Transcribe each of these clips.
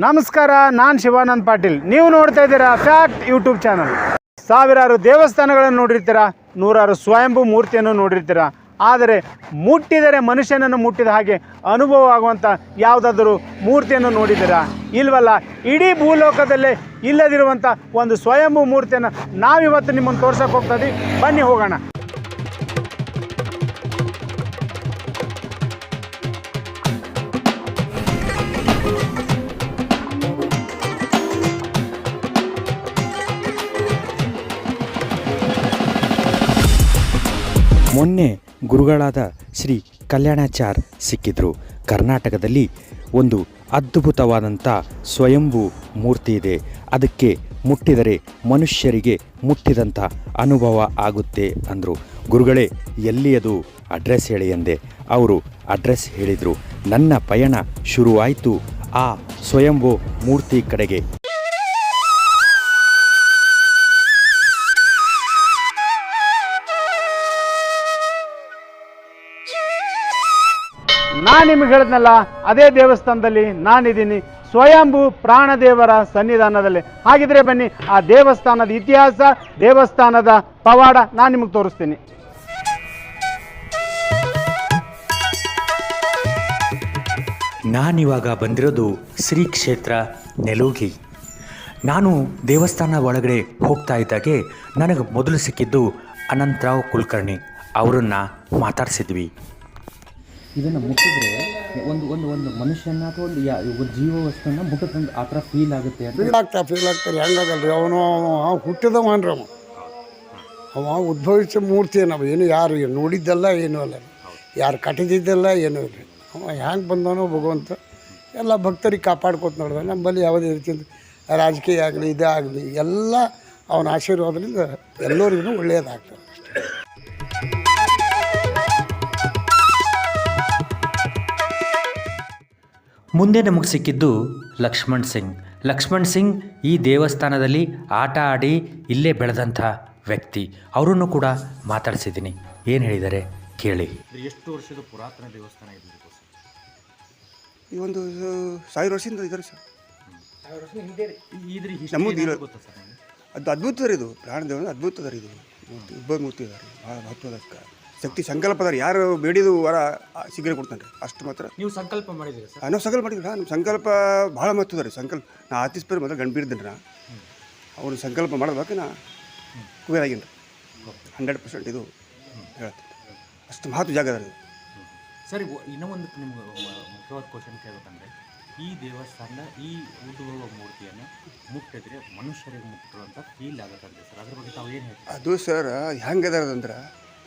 ನಮಸ್ಕಾರ, ನಾನು ಶಿವಾನಂದ್ ಪಾಟೀಲ್. ನೀವು ನೋಡ್ತಾ ಇದ್ದೀರಾ ಫ್ಯಾಕ್ಟ್ ಯೂಟ್ಯೂಬ್ ಚಾನಲ್. ಸಾವಿರಾರು ದೇವಸ್ಥಾನಗಳನ್ನು ನೋಡಿರ್ತೀರಾ, ನೂರಾರು ಸ್ವಯಂಭೂ ಮೂರ್ತಿಯನ್ನು ನೋಡಿರ್ತೀರಾ. ಆದರೆ ಮುಟ್ಟಿದರೆ ಮನುಷ್ಯನನ್ನು ಮುಟ್ಟಿದ ಹಾಗೆ ಅನುಭವ ಆಗುವಂಥ ಯಾವುದಾದರೂ ಮೂರ್ತಿಯನ್ನು ನೋಡಿದ್ದೀರಾ? ಇಲ್ವಲ್ಲ, ಇಡೀ ಭೂಲೋಕದಲ್ಲೇ ಇಲ್ಲದಿರುವಂಥ ಒಂದು ಸ್ವಯಂಭೂ ಮೂರ್ತಿಯನ್ನು ನಾವಿವತ್ತು ನಿಮ್ಮನ್ನು ತೋರ್ಸೋಕೆ ಹೋಗ್ತಾ ಇದೀವಿ. ಬನ್ನಿ ಹೋಗೋಣ. ಮೊನ್ನೆ ಗುರುಗಳಾದ ಶ್ರೀ ಕಲ್ಯಾಣಾಚಾರ್ ಸಿಕ್ಕಿದ್ರು. ಕರ್ನಾಟಕದಲ್ಲಿ ಒಂದು ಅದ್ಭುತವಾದಂಥ ಸ್ವಯಂಭೂ ಮೂರ್ತಿ ಇದೆ. ಅದಕ್ಕೆ ಮುಟ್ಟಿದರೆ ಮನುಷ್ಯರಿಗೆ ಮುಟ್ಟಿದಂಥ ಅನುಭವ ಆಗುತ್ತೆ ಅಂದರು. ಗುರುಗಳೇ ಎಲ್ಲಿ ಅದು ಅಡ್ರೆಸ್ ಹೇಳಿ ಎಂದೆ ಅವರು ಅಡ್ರೆಸ್ ಹೇಳಿದರು. ನನ್ನ ಪಯಣ ಶುರುವಾಯಿತು. ಆ ಸ್ವಯಂಭೂ ಮೂರ್ತಿ ಕಡೆಗೆ. ನಾನು ನಿಮಗೆ ಹೇಳಿದ್ನಲ್ಲ, ಅದೇ ದೇವಸ್ಥಾನದಲ್ಲಿ ನಾನಿದ್ದೀನಿ. ಸ್ವಯಂಭು ಪ್ರಾಣದೇವರ ಸನ್ನಿಧಾನದಲ್ಲಿ. ಹಾಗಿದ್ರೆ ಬನ್ನಿ, ಆ ದೇವಸ್ಥಾನದ ಇತಿಹಾಸ, ದೇವಸ್ಥಾನದ ಪವಾಡ ನಾನು ನಿಮಗೆ ತೋರಿಸ್ತೀನಿ. ನಾನಿವಾಗ ಬಂದಿರೋದು ಶ್ರೀ ಕ್ಷೇತ್ರ ನೆಲೋಗಿ. ನಾನು ದೇವಸ್ಥಾನ ಒಳಗಡೆ ಹೋಗ್ತಾ ಇದ್ದಾಗೆ ನನಗೆ ಮೊದಲು ಸಿಕ್ಕಿದ್ದು ಅನಂತರಾವ್ ಕುಲಕರ್ಣಿ. ಅವರನ್ನು ಮಾತಾಡಿಸಿದ್ವಿ. ಇದನ್ನು ಮುಟ್ಟಿದ್ರೆ ಒಂದು ಒಂದು ಒಂದು ಮನುಷ್ಯನ ಅಥವಾ ಒಂದು ಯಾ ಒಂದು ಜೀವ ವಸ್ತುನ ಮುಟ್ಟದಂತ ಆ ಥರ ಫೀಲ್ ಆಗುತ್ತೆ ಫೀಲ್ ಆಗ್ತಾ ಫೀಲ್ ಆಗ್ತಾರೆ ಹೆಂಗಾಗಲ್ರಿ. ಅವನು ಅವ ಹುಟ್ಟಿದವನ್ರಿ ಅವ ಅವ ಉದ್ಭವಿಸ ಮೂರ್ತಿ ನಾವು ಏನು ಯಾರು ನೋಡಿದ್ದಲ್ಲ ಏನೂ ಅಲ್ಲ. ಯಾರು ಕಟ್ಟಿದ್ದಲ್ಲ ಏನೂ ಇಲ್ಲ. ಅವ ಹ್ಯಾಂಗೆ ಬಂದವನೋ ಭಗವಂತ. ಎಲ್ಲ ಭಕ್ತರಿಗೆ ಕಾಪಾಡ್ಕೊತ ನೋಡಿದ ನಮ್ಮಲ್ಲಿ ಯಾವುದೇ ರೀತಿಯಿಂದ ರಾಜಕೀಯ ಆಗಲಿ ಇದೇ ಆಗಲಿ ಎಲ್ಲ ಅವನ ಆಶೀರ್ವಾದದಿಂದ ಎಲ್ಲರಿಗೂ ಒಳ್ಳೆಯದಾಗ್ತದೆ ಅಷ್ಟೇ ಮುಂದೆ ನಮಗೆ ಸಿಕ್ಕಿದ್ದು ಲಕ್ಷ್ಮಣ್ ಸಿಂಗ್. ಲಕ್ಷ್ಮಣ್ ಸಿಂಗ್ ಈ ದೇವಸ್ಥಾನದಲ್ಲಿ ಆಟ ಆಡಿ ಇಲ್ಲೇ ಬೆಳೆದಂಥ ವ್ಯಕ್ತಿ. ಅವರನ್ನು ಕೂಡ ಮಾತಾಡಿಸಿದ್ದೀನಿ. ಏನು ಹೇಳಿದ್ದಾರೆ ಕೇಳಿ. ಎಷ್ಟು ವರ್ಷದ ಪುರಾತನ ದೇವಸ್ಥಾನ ಇದೆ ಈ ಒಂದು ಸಾವಿರ ವರ್ಷದಿಂದ ಇದ್ದಾರೆ ಸರ್. ನಮ್ಮದು ಅದು ಅದ್ಭುತ ರೀ ಇದು ಪ್ರಾಣದೇವ ಅದ್ಭುತ ರೀ ಇದು ಇಬ್ಬರು ಮೂರ್ತಿ ಇದ್ದಾರೆ ಭಾಳ ಮಹತ್ವದ ಶಕ್ತಿ ಸಂಕಲ್ಪ ಅದ ಯಾರು ಬೇಡಿದು ವರ ಸಿಗರೆ ಕೊಡ್ತಾನೆ ರೀ ಅಷ್ಟು ಮಾತ್ರ. ನೀವು ಸಂಕಲ್ಪ ಮಾಡಿದ್ದೀರಿ ಸರ್? ನಾವು ಸಂಕಲ್ಪ ಮಾಡಿದ್ವಿ ನಮ್ಮ ಸಂಕಲ್ಪ ಭಾಳ ಮಹತ್ವದ ರೀ. ಸಂಕಲ್ಪ ನಾ ಆತಿಸ್ಪೇರಿ ಮೊದಲು ಗಂಡ್ಬೀರ್ದೇನೆ ನಾ. ಅವ್ರು ಸಂಕಲ್ಪ ಮಾಡೋದಕ್ಕೆ ನಾ ಕುಬೇರಾಗಿನ ಹಂಡ್ರೆಡ್ ಪರ್ಸೆಂಟ್ ಇದು ಹೇಳ್ತೀನಿ ಅಷ್ಟು ಮಹತ್ವ ಜಾಗ ಅದ ಸರಿ ಇನ್ನೂ ಒಂದು ನಿಮ್ಗೆ ಮುಖ್ಯವಾದ ಕ್ವಶನ್ ಕೇಳಬೇಕಂದ್ರೆ ಈ ದೇವಸ್ಥಾನದ ಈ ಉದ್ಭವ ಮೂರ್ತಿಯನ್ನು ಮುಟ್ಟಿದ್ರೆ ಮನುಷ್ಯರಿಗೆ ಮುಟ್ಟಿರುವಂಥ ಫೀಲ್ ಆಗುತ್ತಂತೆ ಸರ್. ಅದ್ರ ಬಗ್ಗೆ ತಾವು ಏನು ಹೇಳ್ತೀವಿ ಅದು ಸರ್ ಹೆಂಗೆ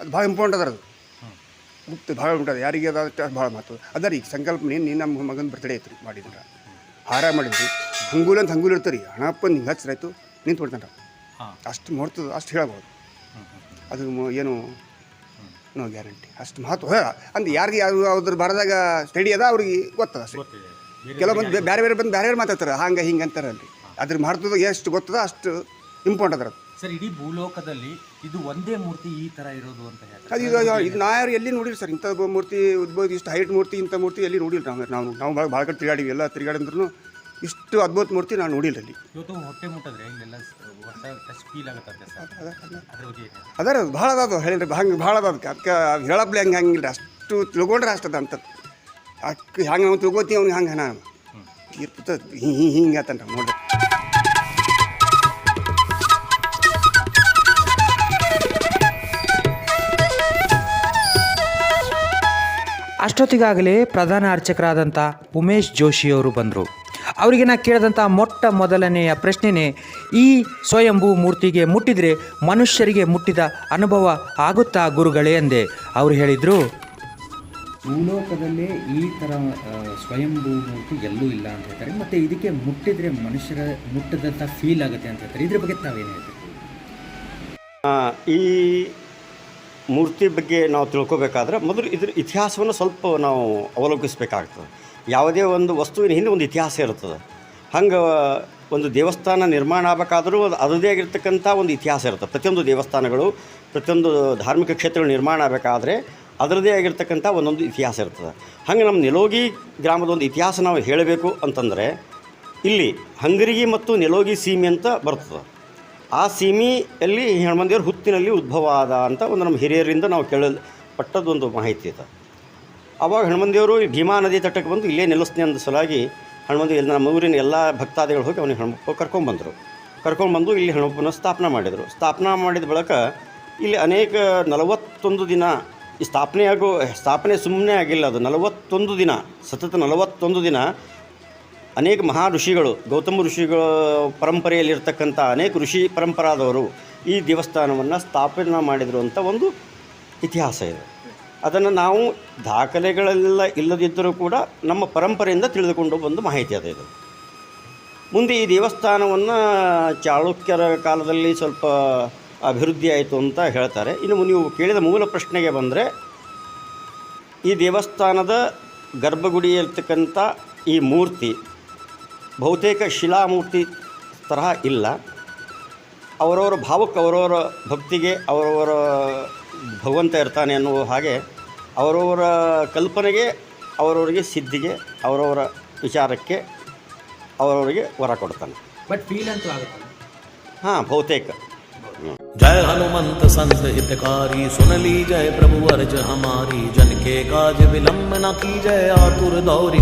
ಅದು ಭಾಳ ಇಂಪಾರ್ಟೆಂಟ್ ಅದರದು ಅದು ಮುಕ್ತಿ ಭಾಳ ಉಂಟದ ಯಾರಿಗೆ ಅದ ಅಷ್ಟು ಭಾಳ ಮಹತ್ವ. ಅದ ರೀ ಸಂಕಲ್ಪ ನೀನು ನೀನು ನಮ್ಮ ಮಗನ ಬರ್ತಡೇ ಐತ್ರಿ ಮಾಡಿದ್ರೆ ಹಾರ ಮಾಡಿದ್ರಿ. ಹಂಗೂಲ ಅಂತ ಹಂಗೂಲ್ ಇರ್ತಾರೆ ಹಣಪ್ಪ ನಿಂಗೆ ಹಚ್ಚರಾಯ್ತು ನಿಂತು ಕೊಡ್ತಾನೆ ಅಷ್ಟು ಮುಹೂರ್ತದ ಅಷ್ಟು ಹೇಳ್ಬೋದು. ಅದು ಏನು ನೋ ಗ್ಯಾರಂಟಿ. ಅಷ್ಟು ಮಹತ್ವ ಅಂದ್ರೆ ಯಾರಿಗೆ ಯಾರು ಅದ್ರ ಬರದಾಗ ಸ್ಟಡಿ ಅದ ಅವ್ರಿಗೆ ಗೊತ್ತದ ಅಷ್ಟೇ. ಕೆಲವೊಂದು ಬೇರೆ ಬೇರೆ ಬಂದು ಬೇರೆ ಬೇರೆ ಮಾತಾಡ್ತಾರೆ. ಹಂಗೆ ಹಿಂಗೆ ಅಂತಾರಲ್ರಿ ಅದ್ರ ಮಹತ್ವದಾಗ ಎಷ್ಟು ಗೊತ್ತದ ಅಷ್ಟು ಇಂಪಾರ್ಟೆಂಟ್ ಅದ್ರ ಅದು. ಸರ್ ಇಡೀ ಭೂಲೋಕದಲ್ಲಿ ಇದು ಒಂದೇ ಮೂರ್ತಿ ಈ ತರ ಇರೋದು ಅಂತ ಹೇಳ್ತಾರೆ. ಅದು ಇದು ಇದು ನಾ ಯಾರು ಎಲ್ಲಿ ನೋಡಿಲ್ಲ ಸರ್? ಇಂಥ ಮೂರ್ತಿ ಉದ್ಭವ ಇಷ್ಟು ಹೈಟ್ ಮೂರ್ತಿ ಇಂಥ ಮೂರ್ತಿ ಎಲ್ಲಿ ನೋಡಿಲ್ಲ ನಾವು ನಾವು ನಾವು ಭಾಳ ಭಾಳ ಕಡೆ ತಿರುಗಾಡಿವಿ ಎಲ್ಲ ತಿರುಗಾಡಿದ್ರು ಇಷ್ಟು ಅದ್ಭುತ ಮೂರ್ತಿ ನಾನು ನೋಡಿಲ್ಲ ಅಲ್ಲಿ. ಇವತ್ತು ಹೊಟ್ಟೆ ಮುಟ್ಟಿದ್ರೆ ಹಿಂಗೆಲ್ಲ ಹೊಸ ಟಚ್ ಫೀಲ್ ಆಗುತ್ತೆ ಸರ್. ಅದ್ರ ಬಗ್ಗೆ ಏನು ಅದರ ಅದು ಭಾಳ ಅದಾವ ಹೇಳಿರಿ ಹಂಗೆ ಭಾಳ ಅದ ಅದಕ್ಕೆ. ಅದಕ್ಕೆ ಹೇಳಪ್ಲೆ ಹಂಗೆ ಹಂಗಿಲ್ಲ ಅಷ್ಟು ತಿಳ್ಕೊಂಡ್ರೆ ಅಷ್ಟದ ಅಂತ ಅಕ್ಕ ಹಂಗೆ ನಾವು ತಿಳ್ಕೊತೀವಿ ಅವ್ನಿಗೆ ಹಂಗೆ ನಾನು ಇರ್ತದ. ಹಿಂಗೆ ಆತನ ನೋಡ್ರಿ. ಅಷ್ಟೊತ್ತಿಗಾಗಲೇ ಪ್ರಧಾನ ಅರ್ಚಕರಾದಂಥ ಉಮೇಶ್ ಜೋಶಿಯವರು ಬಂದರು. ಅವರಿಗೆ ನಾ ಕೇಳಿದಂಥ ಮೊಟ್ಟ ಮೊದಲನೆಯ ಪ್ರಶ್ನೆನೇ ಈ ಸ್ವಯಂಭೂ ಮೂರ್ತಿಗೆ ಮುಟ್ಟಿದರೆ ಮನುಷ್ಯರಿಗೆ ಮುಟ್ಟಿದ ಅನುಭವ ಆಗುತ್ತಾ ಗುರುಗಳೇ ಎಂದೆ ಅವರು ಹೇಳಿದರು ಭೂಲೋಕದಲ್ಲೇ ಈ ಥರ ಸ್ವಯಂಭೂ ಮೂರ್ತಿ ಎಲ್ಲೂ ಇಲ್ಲ ಅಂತ ಹೇಳ್ತಾರೆ. ಮತ್ತು ಇದಕ್ಕೆ ಮುಟ್ಟಿದರೆ ಮನುಷ್ಯರ ಮುಟ್ಟದಂಥ ಫೀಲ್ ಆಗುತ್ತೆ ಅಂತ ಹೇಳ್ತಾರೆ. ಇದ್ರ ಬಗ್ಗೆ ತಾವೇನು ಹೇಳ್ತೀವಿ ಆ, ಈ ಮೂರ್ತಿ ಬಗ್ಗೆ ನಾವು ತಿಳ್ಕೊಬೇಕಾದ್ರೆ ಮೊದಲು ಇದ್ರ ಇತಿಹಾಸವನ್ನು ಸ್ವಲ್ಪ ನಾವು ಅವಲೋಕಿಸಬೇಕಾಗ್ತದೆ. ಯಾವುದೇ ಒಂದು ವಸ್ತುವಿನ ಹಿಂದೆ ಒಂದು ಇತಿಹಾಸ ಇರ್ತದೆ ಹಂಗೆ ಒಂದು ದೇವಸ್ಥಾನ ನಿರ್ಮಾಣ ಆಗಬೇಕಾದರೂ ಅದು ಅದರದೇ ಆಗಿರ್ತಕ್ಕಂಥ ಒಂದು ಇತಿಹಾಸ ಇರ್ತದೆ ಪ್ರತಿಯೊಂದು ದೇವಸ್ಥಾನಗಳು, ಪ್ರತಿಯೊಂದು ಧಾರ್ಮಿಕ ಕ್ಷೇತ್ರಗಳು ನಿರ್ಮಾಣ ಆಗಬೇಕಾದ್ರೆ ಅದರದೇ ಆಗಿರ್ತಕ್ಕಂಥ ಒಂದೊಂದು ಇತಿಹಾಸ ಇರ್ತದೆ. ಹಂಗೆ ನಮ್ಮ ನಿಲೋಗಿ ಗ್ರಾಮದ ಒಂದು ಇತಿಹಾಸ ನಾವು ಹೇಳಬೇಕು ಅಂತಂದರೆ, ಇಲ್ಲಿ ಹಂಗರಿಗಿ ಮತ್ತು ನೆಲೋಗಿ ಸೀಮೆ ಅಂತ ಬರ್ತದೆ. ಆ ಸೀಮೆಯಲ್ಲಿ ಹೆಣ್ಮಂದಿಯವ್ರ ಹುತ್ತಿನಲ್ಲಿ ಉದ್ಭವ ಆದ ಅಂತ ಒಂದು ನಮ್ಮ ಹಿರಿಯರಿಂದ ನಾವು ಕೇಳಲ್ಪಟ್ಟದ್ದೊಂದು ಮಾಹಿತಿ ಇದೆ. ಅವಾಗ ಹೆಣ್ಮಂದಿಯವರು ಈ ಭೀಮಾ ನದಿ ತಟಕ್ಕೆ ಬಂದು ಇಲ್ಲೇ ನೆಲೆಸ್ತೀನಿ ಅಂದ ಸಲಾಗಿ ಹನುಮಂದಿ ಎಲ್ಲ ನಮ್ಮ ಊರಿನ ಎಲ್ಲ ಭಕ್ತಾದಿಗಳು ಹೋಗಿ ಅವನಿಗೆ ಹನುಮಪ್ಪ ಕರ್ಕೊಂಡ್ಬಂದರು ಕರ್ಕೊಂಡ್ಬಂದು ಇಲ್ಲಿ ಹೆಣ್ಮಪ್ಪನ ಸ್ಥಾಪನೆ ಮಾಡಿದರು. ಸ್ಥಾಪನೆ ಮಾಡಿದ ಬಳಿಕ ಇಲ್ಲಿ ಅನೇಕ ನಲವತ್ತೊಂದು ದಿನ ಈ ಸ್ಥಾಪನೆ ಆಗೋ ಸ್ಥಾಪನೆ ಸುಮ್ಮನೆ ಆಗಿಲ್ಲ ಅದು. ನಲವತ್ತೊಂದು ದಿನ, ಸತತ ನಲವತ್ತೊಂದು ದಿನ ಅನೇಕ ಮಹಾ ಋಷಿಗಳು ಗೌತಮ ಋಷಿಗಳ ಪರಂಪರೆಯಲ್ಲಿರ್ತಕ್ಕಂಥ ಅನೇಕ ಋಷಿ ಪರಂಪರಾದವರು ಈ ದೇವಸ್ಥಾನವನ್ನು ಸ್ಥಾಪನೆ ಮಾಡಿದರು ಅಂತ ಒಂದು ಇತಿಹಾಸ ಇದೆ. ಅದನ್ನು ನಾವು ದಾಖಲೆಗಳೆಲ್ಲ ಇಲ್ಲದಿದ್ದರೂ ಕೂಡ ನಮ್ಮ ಪರಂಪರೆಯಿಂದ ತಿಳಿದುಕೊಂಡು ಬಂದು ಮಾಹಿತಿ ಅದ ಇದು. ಮುಂದೆ ಈ ದೇವಸ್ಥಾನವನ್ನು ಚಾಳುಕ್ಯರ ಕಾಲದಲ್ಲಿ ಸ್ವಲ್ಪ ಅಭಿವೃದ್ಧಿ ಆಯಿತು ಅಂತ ಹೇಳ್ತಾರೆ. ಇನ್ನು ನೀವು ಕೇಳಿದ ಮೂಲ ಪ್ರಶ್ನೆಗೆ ಬಂದರೆ, ಈ ದೇವಸ್ಥಾನದ ಗರ್ಭಗುಡಿಯಲ್ಲಿರ್ತಕ್ಕಂಥ ಈ ಮೂರ್ತಿ ಬಹುತೇಕ ಶಿಲಾಮೂರ್ತಿ ತರಹ ಇಲ್ಲ ಅವರವರ ಭಾವಕ್ಕೆ ಅವರವರ ಭಕ್ತಿಗೆ ಅವರವರ ಭಗವಂತ ಇರ್ತಾನೆ ಅನ್ನುವ ಹಾಗೆ ಅವರವರ ಕಲ್ಪನೆಗೆ ಅವರವರಿಗೆ ಸಿದ್ಧಿಗೆ ಅವರವರ ವಿಚಾರಕ್ಕೆ ಅವರವರಿಗೆ ವರ ಕೊಡ್ತಾನೆ ಬಟ್ ಫೀಲ್ ಅಂತೂ ಆಗುತ್ತೆ ಹಾಂ ಬಹುತೇಕ जय हनुमंत संत हितकारी सुन ली जय प्रभु अर्ज हमारी जन के काज विलंब न की जय आतुर दौरी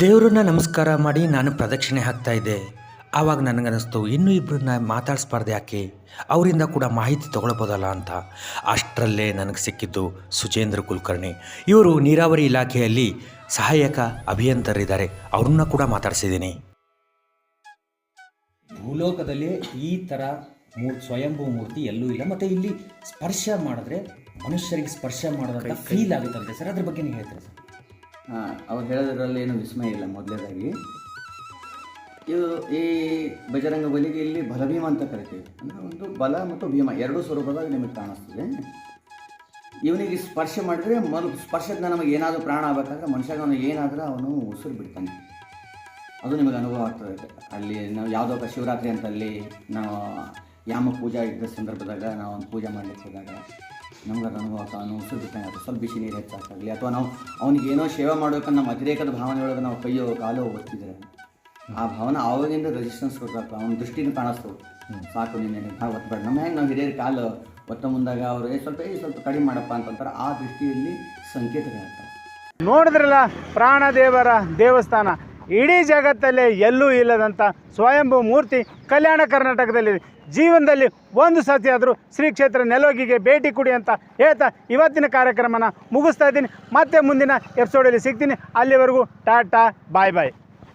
ದೇವರನ್ನ ನಮಸ್ಕಾರ ಮಾಡಿ ನಾನು ಪ್ರದಕ್ಷಿಣೆ ಹಾಕ್ತಾ ಇದ್ದೆ. ಆವಾಗ ನನಗನ್ನಿಸ್ತು ಇನ್ನೂ ಇಬ್ಬರನ್ನ ಮಾತಾಡಿಸ್ಬಾರ್ದು ಯಾಕೆ? ಅವರಿಂದ ಕೂಡ ಮಾಹಿತಿ ತಗೊಳ್ಬೋದಲ್ಲ ಅಂತ. ಅಷ್ಟರಲ್ಲೇ ನನಗೆ ಸಿಕ್ಕಿದ್ದು ಸುಜೇಂದ್ರ ಕುಲಕರ್ಣಿ. ಇವರು ನೀರಾವರಿ ಇಲಾಖೆಯಲ್ಲಿ ಸಹಾಯಕ ಅಭಿಯಂತರಿದ್ದಾರೆ. ಅವ್ರನ್ನ ಕೂಡ ಮಾತಾಡಿಸಿದ್ದೀನಿ. ಭೂಲೋಕದಲ್ಲಿ ಈ ಥರ ಮೂರ್ ಸ್ವಯಂಭೂ ಮೂರ್ತಿ ಎಲ್ಲೂ ಇಲ್ಲ. ಮತ್ತು ಇಲ್ಲಿ ಸ್ಪರ್ಶ ಮಾಡಿದ್ರೆ ಮನುಷ್ಯರಿಗೆ ಸ್ಪರ್ಶ ಮಾಡೋದಂತ ಫೀಲ್ ಆಗುತ್ತಂತೆ ಸರ್. ಅದ್ರ ಬಗ್ಗೆ ನೀವು ಹೇಳ್ತೀರಾ ಸರ್? ಅವ್ರು ಹೇಳೋದ್ರಲ್ಲಿ ಏನು ವಿಸ್ಮಯ ಇಲ್ಲ ಮೊದಲೇದಾಗಿ. ಇದು ಈ ಬಜರಂಗ ಬಲಿಗೆ ಇಲ್ಲಿ ಬಲಭೀಮ ಅಂತ ಕರಿತೀವಿ. ಅಂದರೆ ಒಂದು ಬಲ ಮತ್ತು ಭೀಮ ಎರಡೂ ಸ್ವರೂಪದಾಗ ನಿಮಗೆ ಕಾಣಿಸ್ತದೆ. ಇವನಿಗೆ ಸ್ಪರ್ಶ ಮಾಡಿದ್ರೆ ಮನು ಸ್ಪರ್ಶದಿಂದ ನಮಗೆ ಏನಾದರೂ ಪ್ರಾಣ ಆಗಬೇಕಾದ್ರೆ ಮನುಷ್ಯನ ಅವನು ಏನಾದರೂ ಅವನು ಉಸಿರು ಬಿಡ್ತಾನೆ. ಅದು ನಿಮಗೆ ಅನುಭವ ಆಗ್ತದೆ. ಅಲ್ಲಿ ನಾವು ಯಾವುದೋ ಶಿವರಾತ್ರಿ ಅಂತ ಅಲ್ಲಿ ನಾವು ಯಾಮ ಪೂಜಾ ಇದ್ದ ಸಂದರ್ಭದಾಗ ನಾವು ಒಂದು ಪೂಜೆ ಮಾಡಲಿಕ್ಕೆ ಹೋದಾಗ ನಮ್ಗೆ ಅದು ಅನುಭವ ಉಸಿರು ಬಿಟ್ಟಂಗೆ ಸ್ವಲ್ಪ ಬಿಸಿ ನೀರು ಹೆಚ್ಚಾಗಲಿ ಅಥವಾ ನಾವು ಅವ್ನಿಗೆ ಏನೋ ಸೇವೆ ಮಾಡಬೇಕಂತ ನಮ್ಮ ಅತಿರೇಕದ ಭಾವನೆ ಒಳಗೆ ನಾವು ಕೈಯೋ ಕಾಲೋ ಒತ್ತಿದ್ರೆ ಆ ಭಾವನೆ ಆವಾಗಿಂದ ರೆಸಿಸ್ಟೆನ್ಸ್ ಕೊಡ್ತಾರೆ ಅವ್ನ ದೃಷ್ಟಿನ ಕಾಣಿಸ್ತು. ಸಾಕು ನಿನ್ನೆ ಒತ್ತಬೇಡ ನಮ್ಮ ಹೆಂಗೆ ನಾವು ಹಿರಿಯರ ಕಾಲು ಒತ್ತ ಮುಂದಾಗ ಅವರು ಸ್ವಲ್ಪ ಸ್ವಲ್ಪ ಕಡಿಮೆ ಮಾಡಪ್ಪ ಅಂತಂತಾರೆ. ಆ ದೃಷ್ಟಿಯಲ್ಲಿ ಸಂಕೇತಗಳಾಗ್ತವೆ ನೋಡಿದ್ರಲ್ಲ ಪ್ರಾಣದೇವರ ದೇವಸ್ಥಾನ? ಇಡೀ ಜಗತ್ತಲ್ಲೇ ಎಲ್ಲೂ ಇಲ್ಲದಂಥ ಸ್ವಯಂಭೂ ಮೂರ್ತಿ ಕಲ್ಯಾಣ ಕರ್ನಾಟಕದಲ್ಲಿದೆ. ಜೀವನದಲ್ಲಿ ಒಂದು ಸತಿ ಆದರೂ ಶ್ರೀ ಕ್ಷೇತ್ರ ನೆಲೋಗಿಗೆ ಭೇಟಿ ಕೊಡಿ ಅಂತ ಹೇಳ್ತಾ ಇವತ್ತಿನ ಕಾರ್ಯಕ್ರಮನ ಮುಗಿಸ್ತಾ ಇದ್ದೀನಿ. ಮತ್ತೆ ಮುಂದಿನ ಎಪಿಸೋಡಲ್ಲಿ ಸಿಗ್ತೀನಿ. ಅಲ್ಲಿವರೆಗೂ ಟಾಟಾ ಬಾಯ್ ಬಾಯ್